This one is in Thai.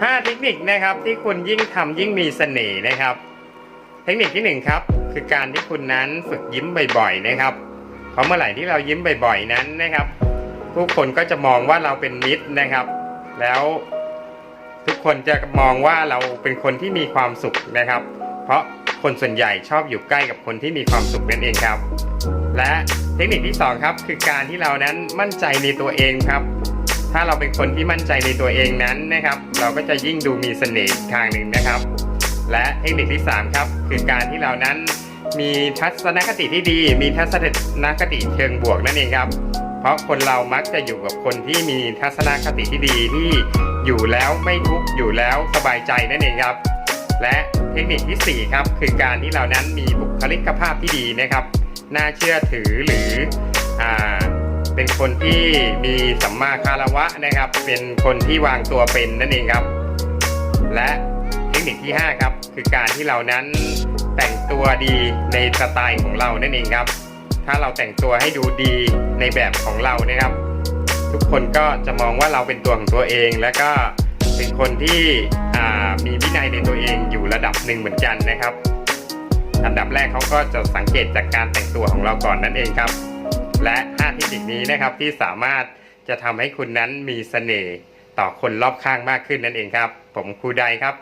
5 เทคนิคนะครับที่คุณยิ่งทำยิ่งมีเสน่ห์นะครับ เทคนิคที่หนึ่งครับ คือการที่คุณนั้นฝึกยิ้มบ่อย ๆ นะครับ เพราะเมื่อไหร่ที่เรายิ้มบ่อยๆ นั้นนะครับ ผู้คนก็จะมองว่าเราเป็นมิตรนะครับ แล้วทุกคนจะมองว่าเราเป็นคนที่มีความสุขนะครับ เพราะคนส่วนใหญ่ชอบอยู่ใกล้กับคนที่มีความสุขนั่นเองครับ และเทคนิคที่สองครับ คือการที่เรานั้นมั่นใจในตัวเองครับ ถ้าเราเป็นคนที่มั่นใจในตัวเองนั้นนะครับ เราก็จะยิ่งดูมีเสน่ห์ทางหนึ่งนะครับ และเทคนิคที่สามครับ คือการที่เรานั้นมีทัศนคติที่ดี มีทัศนคติเชิงบวกนั่นเองครับ เพราะคนเรามักจะอยู่กับคนที่มีทัศนคติที่ดีที่อยู่แล้วไม่ทุกข์อยู่แล้วสบายใจนั่นเองครับ และเทคนิคที่สี่ครับ คือการที่เรานั้นมีบุคลิกภาพที่ดีนะครับ น่าเชื่อถือหรืออ่า เป็นคนที่มีสัมมาคารวะนะครับ เป็นคนที่วางตัวเป็นนั่นเองครับ และเทคนิคที่ 5 ครับ คือการที่เรานั้นแต่งตัวดีในสไตล์ของเรานั่นเองครับ ถ้าเราแต่งตัวให้ดูดีในแบบของเรานะครับ ทุกคนก็จะมองว่าเราเป็นตัวของตัวเอง และก็เป็นคนที่มีวินัยในตัวเองอยู่ระดับหนึ่งเหมือนกันนะครับ อันดับแรกเขาก็จะสังเกตจากการแต่งตัวของเราก่อนนั่นเองครับ และ5เทคนิคนี้นะครับที่สามารถจะทำให้คุณนั้นมีเสน่ห์ต่อคนรอบข้างมากขึ้นนั่นเองครับ ผมครูใดครับ